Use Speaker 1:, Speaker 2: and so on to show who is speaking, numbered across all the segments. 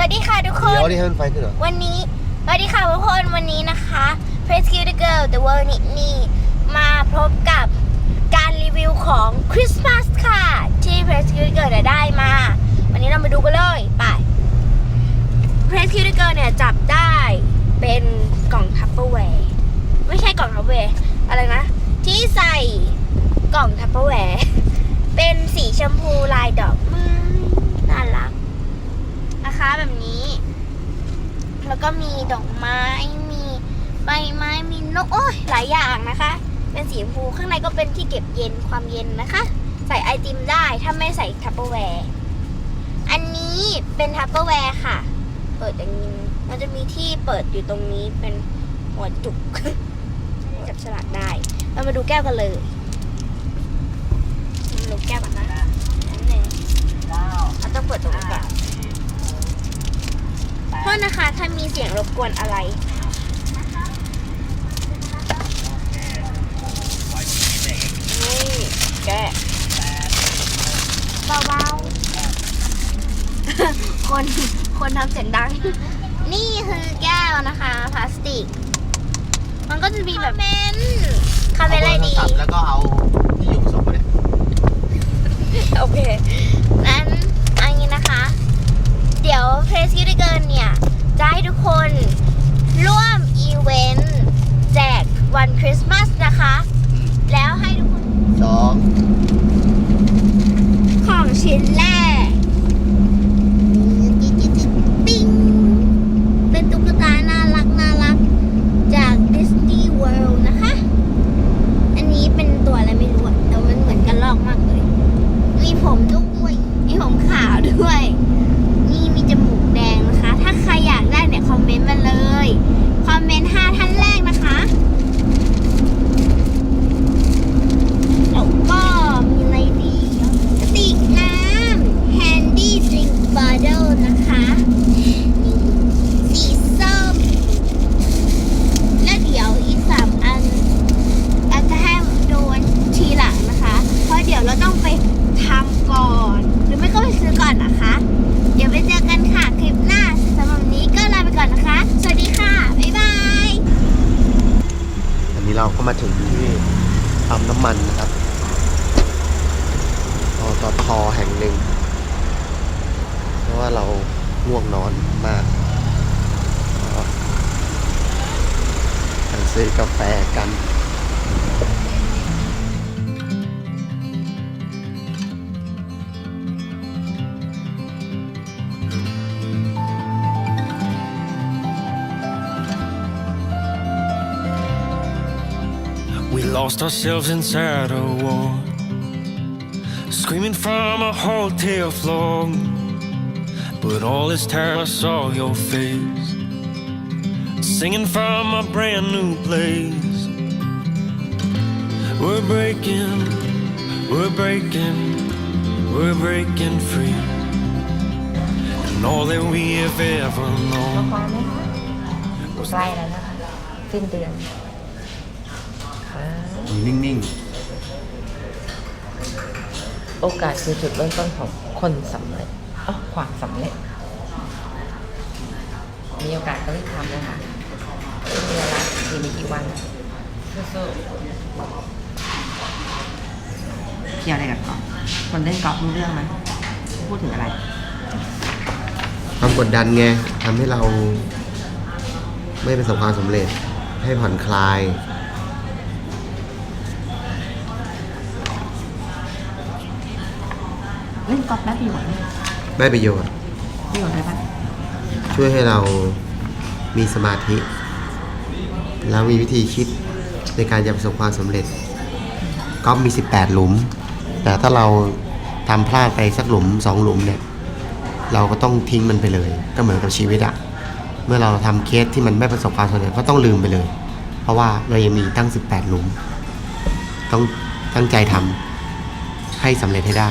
Speaker 1: วัสดีค่ะทุกคน
Speaker 2: เดี๋ยวนี่ให้มันไฟขึ้นเหรอ
Speaker 1: วันนี้ สวัสดีค่ะทุกคน วันนี้นะคะ Press Cute the Girl The World นี่นี่มาพบกับการรีวิวของคริสต์มาสค่ะ ที่ Press Cute the Girl เนี่ยได้มา วันนี้เรามาดูกันเลย ไป Press Cute the Girl เนี่ยจับได้เป็นกล่องทัพเปอร์แวร์ ไม่ใช่กล่องทัพเปอร์แวร์ อะไรนะ ที่ใส่กล่องทัพเปอร์แวร์เป็นสีชมพูลายดอกไม้น่ารัก นะคะแบบนี้ แล้ว ก็มีดอกไม้ มีใบไม้ มีนก โอ้ยหลายอย่างนะคะ เป็นสีชมพู ข้างในก็เป็นที่เก็บเย็นความเย็นนะคะ ใส่ไอติมได้ ถ้าไม่ใส่ทัพเปอร์แวร์ อันนี้เป็นทัพเปอร์แวร์ค่ะ เปิดอย่างนี้ มันจะมีที่เปิดอยู่ตรงนี้เป็นหัวจุก จับฉลากได้ เรามาดูแก้วกันเลยมาดูแก้วกันนะอันหนึ่งเราต้องเปิดตรงนี้ก่อน โทษนะคะถ้ามีเสียงรบกวนอะไร นี่แกะเบาๆ คน คนทำเสียงดัง นี่คือแก้วนะคะ พลาสติก มันก็จะมีแบบเมนคาเมนอะไรดีา
Speaker 2: โทรศัพท์แล้วก็เอาที่อยู่ผสมมาเนี่ย
Speaker 1: โอเค นั้นอันนี้นะคะ เดี๋ยวเพรสกิ t เกินเนี่ยจะให้ ทุกคน ร่วมอีเวนต์แจกวันคริสต์มาสนะคะ แล้วให้ทุกคน
Speaker 2: สอง
Speaker 1: ของชิ้นแรกปิ้ง เป็นตุ๊กตาน่ารักน่ารัก จากดิสนีย์เวิลด์นะคะ อันนี้เป็นตัวอะไรไม่รู้อะแต่มันเหมือนกันลอกมากเลย มีผมด้วย มีผมขาวด้วย นี่มีจมูกแดงนะคะ ถ้าใครอยากได้เนี่ยคอมเมนต์มาเลย คอมเมนต์5ท่านแรกนะคะแล้วก็มีอะไรดีกระติกน้ำ Handy Drink Bottle นะคะนี่สีส้ม และเดี๋ยวอีกสามอัน อาจจะให้โดนทีหลังนะคะ เพราะเดี๋ยวเราต้องไปทำก่อน หรือไม่ก็ไปซื้อก่อนนะคะ เดี๋ยวไปเจอกันค่ะคลิปหน้าสำหรับวันนี้ก็ลาไปก่อนนะคะ สวัสดีค่ะ บ๊ายบาย
Speaker 2: อันนี้เรา ก็มาถึงที่ปั๊มน้ำมันนะครับปตทแห่งหนึ่ง เพราะว่าเราง่วงนอนมากก็ไปซื้อกาแฟกัน
Speaker 3: lost ourselves inside a war. Screaming from a hotel floor. But all this time I saw your face. Singing from a brand new place. We're breaking, we're breaking, we're breaking free. And all that we have ever
Speaker 4: พ
Speaker 3: known.
Speaker 4: ร้อมไหมคะใกล้แล้วนะคะ สิ้นเดือน ค่ะ
Speaker 2: นิ่ง
Speaker 4: โอกาสคือจุดเริ่มต้นของคนสำเร็จอ๋อความสำเร็จ มีโอกาสก็รีบทำนะคะสิ้นเดือนละอีกไม่กี่วันสู้ๆเกี่ยวอะไรกับกอล์ฟคนเล่นกอล์ฟรู้เรื่องไหมพูดถึงอะไร
Speaker 2: ๆ ความกดดันไงทำให้เราไม่ประสบความสำเร็จ ให้ผ่อนคลาย
Speaker 4: กอล์ฟได้ประโยชน์ไหม
Speaker 2: ได้ประโยชน์
Speaker 4: ประโยชน์อะไรบ้าง
Speaker 2: ช่วยให้เรามีสมาธิ แล้วมีวิธีคิดในการจะประสบความสำเร็จก็มี 18 หลุม แต่ถ้าเราทำพลาดไปสักหลุมสองหลุมเนี่ยเราก็ต้องทิ้งมันไปเลย ก็เหมือนกับชีวิตอะเมื่อเราทำเคสที่มันไม่ประสบความสำเร็จก็ต้องลืมไปเลย เพราะว่าเรายังมีตั้ง 18 หลุม ต้องตั้งใจทำให้สำเร็จให้ได้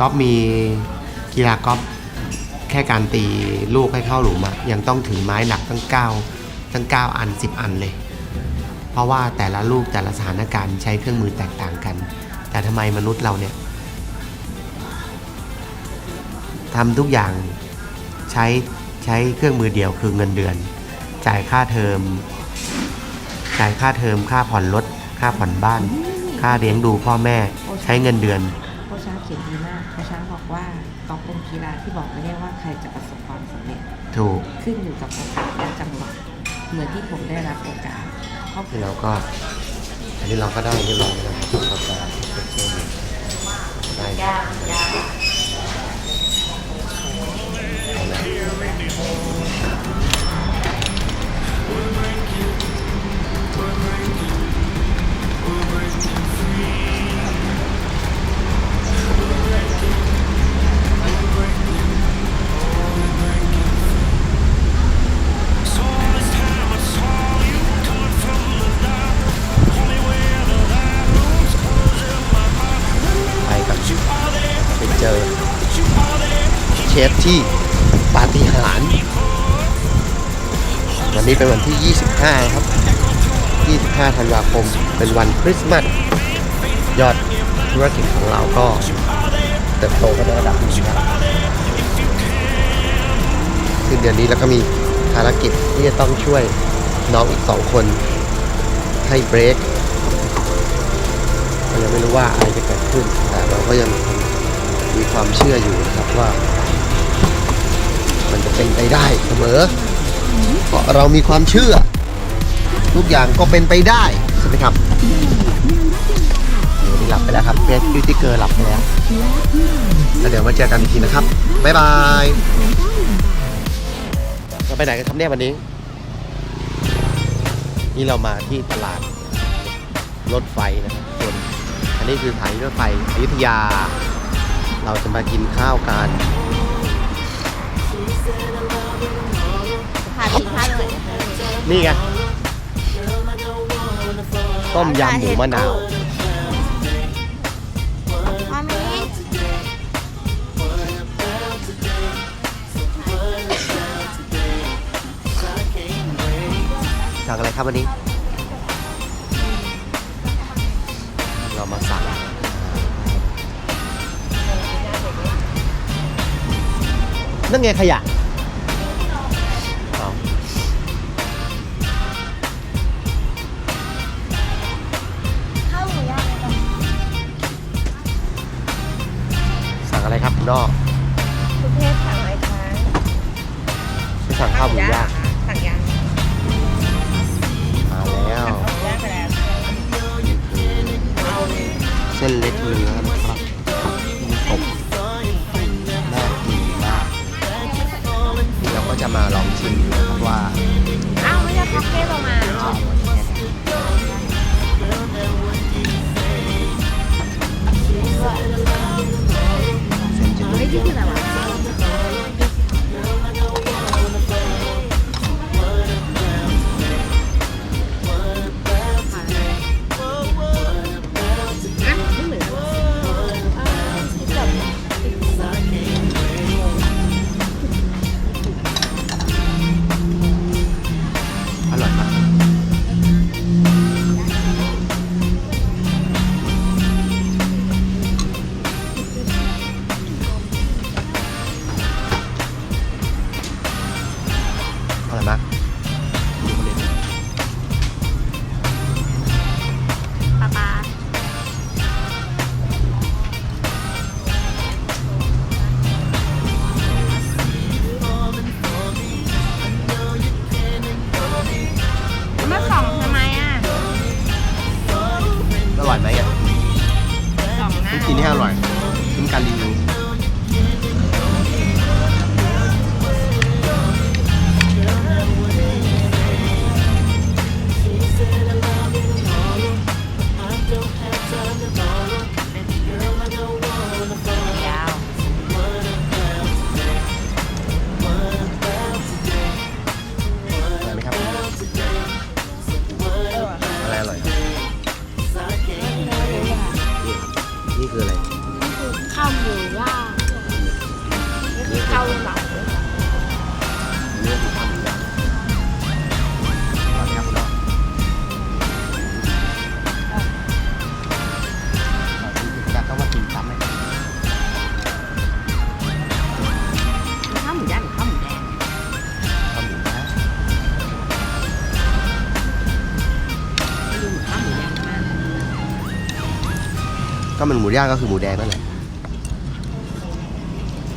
Speaker 2: กอล์ฟมีกีฬากอล์ฟแค่การตีลูกให้เข้าหลุมอะยังต้องถือไม้หนักตั้งเก้าตั้งเก้าอันสิบอันเลย เพราะว่าแต่ละลูกแต่ละสถานการณ์ใช้เครื่องมือแตกต่างกัน แต่ทำไมมนุษย์เราเนี่ยทำทุกอย่างใช้ใช้เครื่องมือเดียวคือเงินเดือน จ่ายค่าเทอมจ่ายค่าเทอมค่าผ่อนรถ ค่าผ่อนบ้าน ค่าเลี้ยงดูพ่อแม่ใช้เงินเดือน
Speaker 4: โคชช้างเขียนดีมากโคชช้างบอกว่ากอล์ฟเป็นกีฬาที่บอกไม่ได้ว่าใครจะประสบความสำเร็จ
Speaker 2: ถูก
Speaker 4: ขึ้นอยู่กับโอกาสและจังหวะเหมือนที่ผมได้รับโอกาสครอบครั
Speaker 2: ที่
Speaker 4: ว
Speaker 2: เราก็ อันนี้เราก็ได้เรียบร้อยแล้วนะครับกาแฟได้ไป เชฟที่ปาฏิหาริย์วันนี้เป็นวันที่ 25 ครับ 25 ธันวาคม เป็นวันคริสต์มาส ยอดธุรกิจของเราก็เติบโตไปในระดับนึงครับซึ่งเดือนนี้เราก็มีภารกิจที่จะต้องช่วยน้องอีกสองคนให้เบรกเรายังไม่รู้ว่าอะไรจะเกิดขึ้น แต่เราก็ยังมีความเชื่ออยู่นะครับว่า มันจะเป็นไปได้เสมอ เพราะเรามีความเชื่อ ทุกอย่างก็เป็นไปได้ใช่ไหมครับเดี๋ยวนี้หลับไปแล้วครับเบสบิวตี้เกอร์หลับไปแล้วแล้วเดี๋ยวมาเจอกันอีกทีนะครับ บ๊ายบายเราไปไหนกันครับเนี่ยวันนี้ นี่เรามาที่ตลาดรถไฟนะครับส่วนอันนี้คือสถานีรถไฟอยุธยา เราจะมากินข้าวกัน
Speaker 1: พาผิดพลาดเลย
Speaker 2: นี่ไงต้มยำหมูมะนาว
Speaker 1: มามี
Speaker 2: สั่งอะไรครับวันนี้ เรามาสั่งนั่นไงขยะ นอก
Speaker 4: คุณเทพสั่งอะไรคะ
Speaker 2: ไปสั่งข้าวหมูย่าง
Speaker 4: สั่งยัง
Speaker 2: มาแล้ว
Speaker 4: หมูย่างไปแล้ว
Speaker 2: เส้นเล็กเนื้อนะครับกบน่ากินมากนี่เราก็จะมาลองชิมดูนะครับว่า
Speaker 1: อ้าวไม่ใช่พ็อกเก็ตลงมา
Speaker 2: ส่
Speaker 1: อง
Speaker 2: ห
Speaker 1: น้า
Speaker 2: ต้องกินให้อร่อยถึงการรีวิว มัน
Speaker 1: หมูย่างก็
Speaker 2: คือหมูแดงนั่นแหละ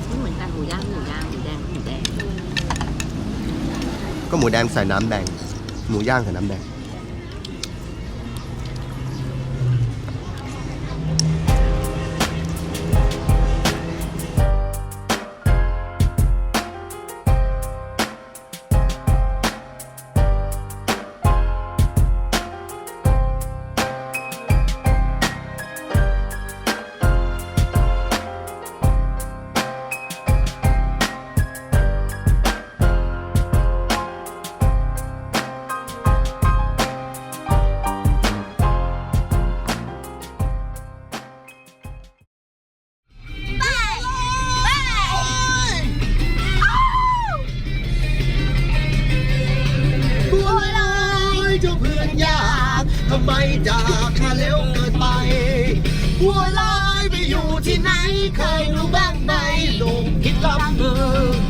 Speaker 4: ไม่เหมือนกันหมูย่างหมูย่างหมูแดงหมูแดง
Speaker 2: ก็หมูแดงใส่น้ำแดง หมูย่างใส่น้ำแดง
Speaker 1: ไป
Speaker 2: จากข้าเร็วเกินไป
Speaker 1: หัวลอยไปอยู่ที่ไหนเคยรู้บ้างไหมลงคิดลำเบอ